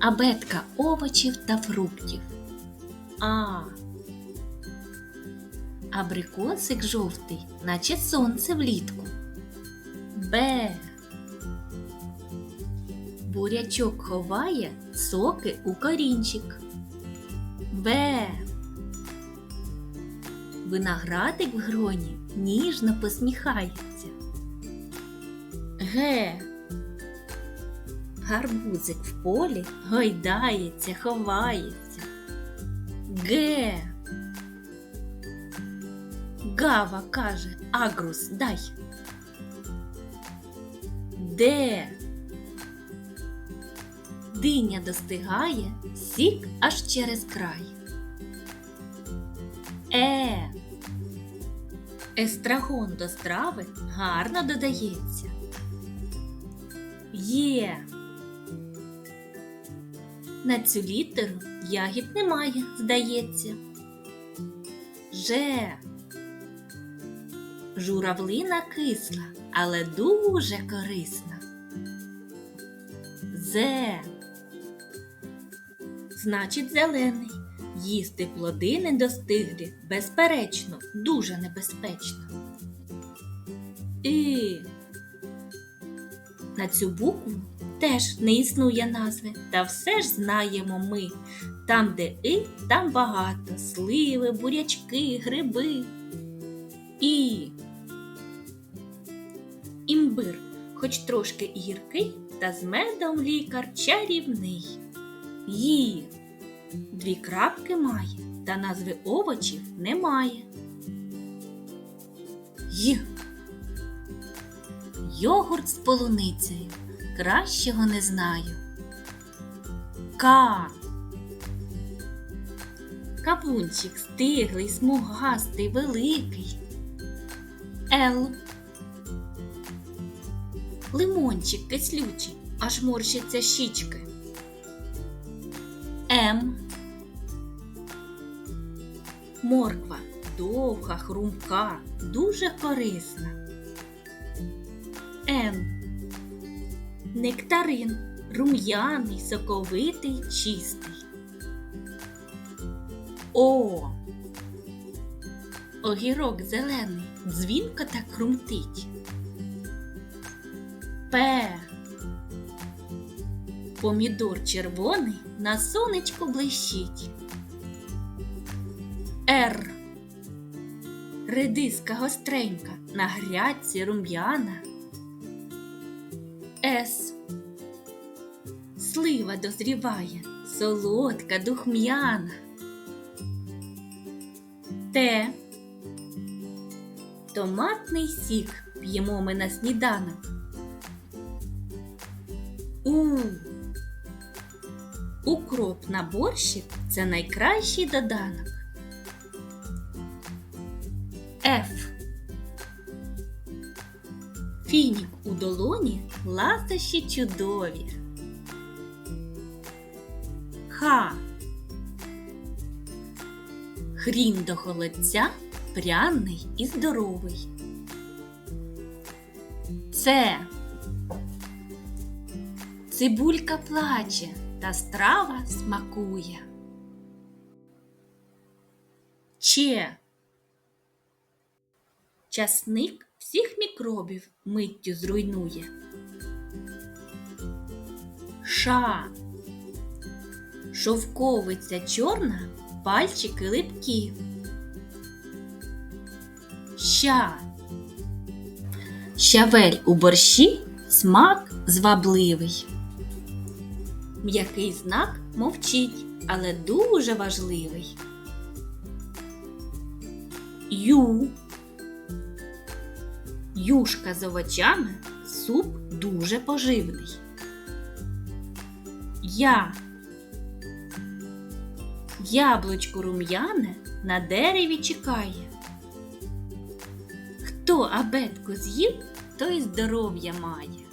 Абетка овочів та фруктів. А. Абрикосик жовтий, наче сонце влітку. Б. Бурячок ховає соки у корінчик. В. Виноградик в гроні ніжно посміхається. Г. Гарбузик в полі гойдається, ховається. Г. Гава каже Агрус дай. Д. Диня достигає, сік аж через край. Е. Естрагон до страви гарно додається. Є. На цю літеру ягід немає, здається. Же. Журавлина кисла, але дуже корисна. Зе. Значить, зелений. Їсти плоди недостиглі, безперечно, дуже небезпечно. І. На цю букву теж не існує назви, та все ж знаємо ми. Там, де і, там багато сливи, бурячки, гриби. І. Імбир, хоч трошки гіркий, та з медом лікар чарівний. Ї. Дві крапки має, та назви овочів немає. Й. Йогурт з полуницею. Кращого не знаю. К. Кавунчик стиглий, смугастий, великий. Л. Лимончик кислючий, аж морщаться щічки. М. Морква довга, хрумка, дуже корисна. Н. Нектарин рум'яний, соковитий, чистий. О. Огірок зелений, дзвінко так хрумтить. П. Помідор червоний на сонечку блищить. Р. Редиска гостренька на грядці рум'яна. С. Слива дозріває, солодка, духм'яна. Т. Томатний сік п'ємо ми на сніданок. У. Укроп на борщик це найкращий доданок. Фінік у долоні ласощі чудові. Х. Хрін до холодця пряний і здоровий. Це. Цибулька плаче та страва смакує. Че. Часник всіх мікробів миттю зруйнує. Ша. Шовковиця чорна, пальчики липкі. Ща. Щавель у борщі смак звабливий. М'який знак мовчить, але дуже важливий. Ю. Юшка з овочами суп дуже поживний. Я. Яблучко рум'яне на дереві чекає. Хто абетку з'їв, той здоров'я має.